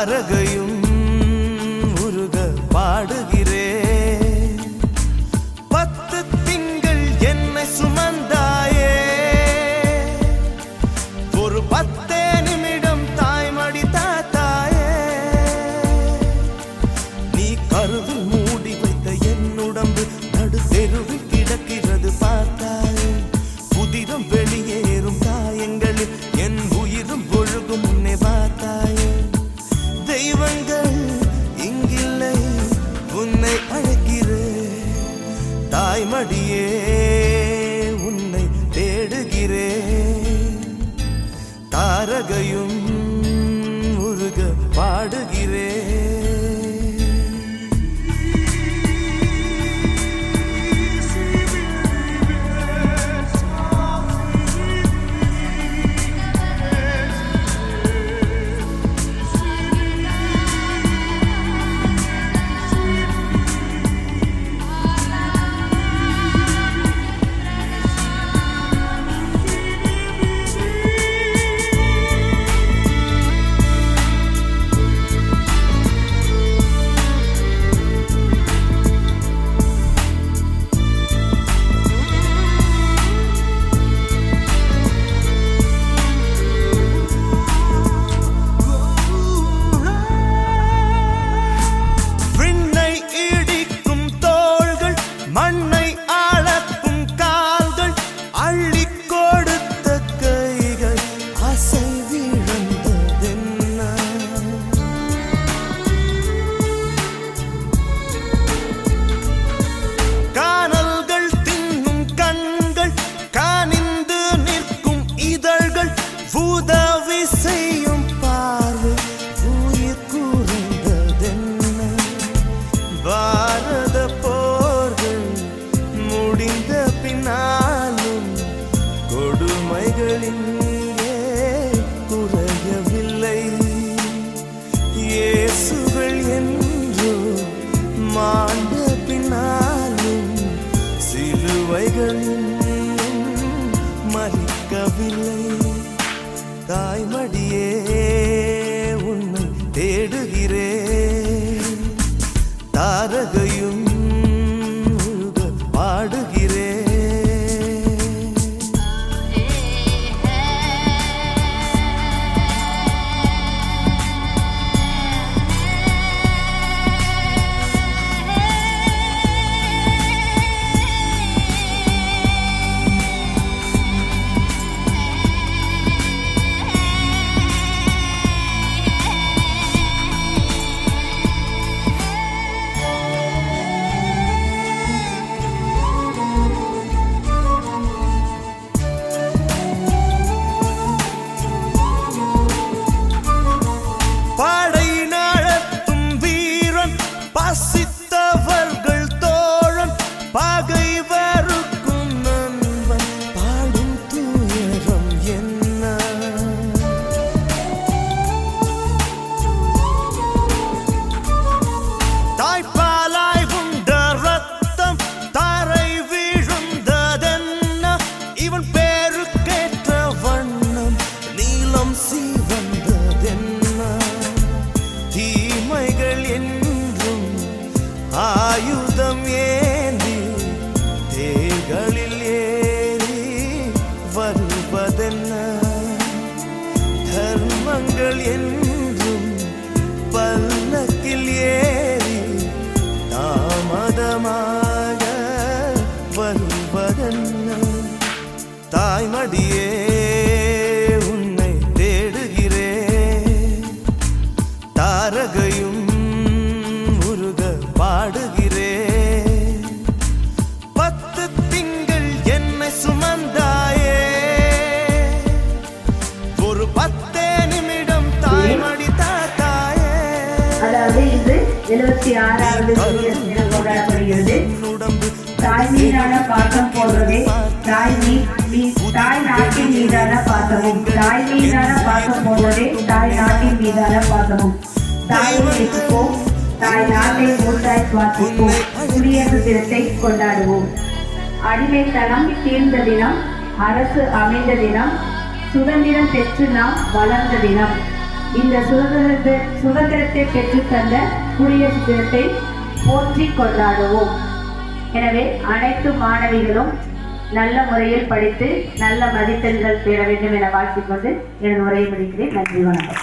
தாரக மடியே உன்னை தேடுகிறேன். தாரகையும் கொடுமைகளின் குறையவில்லை இயேசுகள் என்றோ மாண்ட பின்னாலும் சிலுவைகள் மறிக்கவில்லை. தாய்மடியே உன்னை தேடுகிறேன். தாரகையும் வருவதென்ன தர்மங்கள் என்றும் பல்லக்கில் ஏறி தாமதமாக வருவதென்ன? தாய்மடியே எழுபத்தி ஆறாவது கொண்டாடப்படுகிறது உடம்பு தாய் மீதான பாசம் போன்றதே தாய் தாய் நாட்டின் மீதான பாசமும். தாய் மீதான பாசம் போன்றதே தாய் நாட்டின் மீதான பாசமும். தாயை நேசிப்போம் தாய் நாட்டை மூத்தாய் சுவாசிப்போம் குடியரசு தினத்தை கொண்டாடுவோம். அடிமைத்தனம் தீர்ந்த தினம் அரசு அமைந்த தினம் சுதந்திரம் பெற்று நாம் வளர்ந்த தினம். இந்த சுதந்திரத்தை சுதந்திரத்தை பெற்றுத்தந்த குடியரசு தினத்தை போற்றி கொண்டாடுவோம். எனவே அனைத்து மாணவிகளும் நல்ல முறையில் படித்து நல்ல மதிப்பெண்கள் பெற வேண்டும் என வாழ்த்திக்கொண்டு எனது உரையை முடிக்கிறேன். நன்றி வணக்கம்.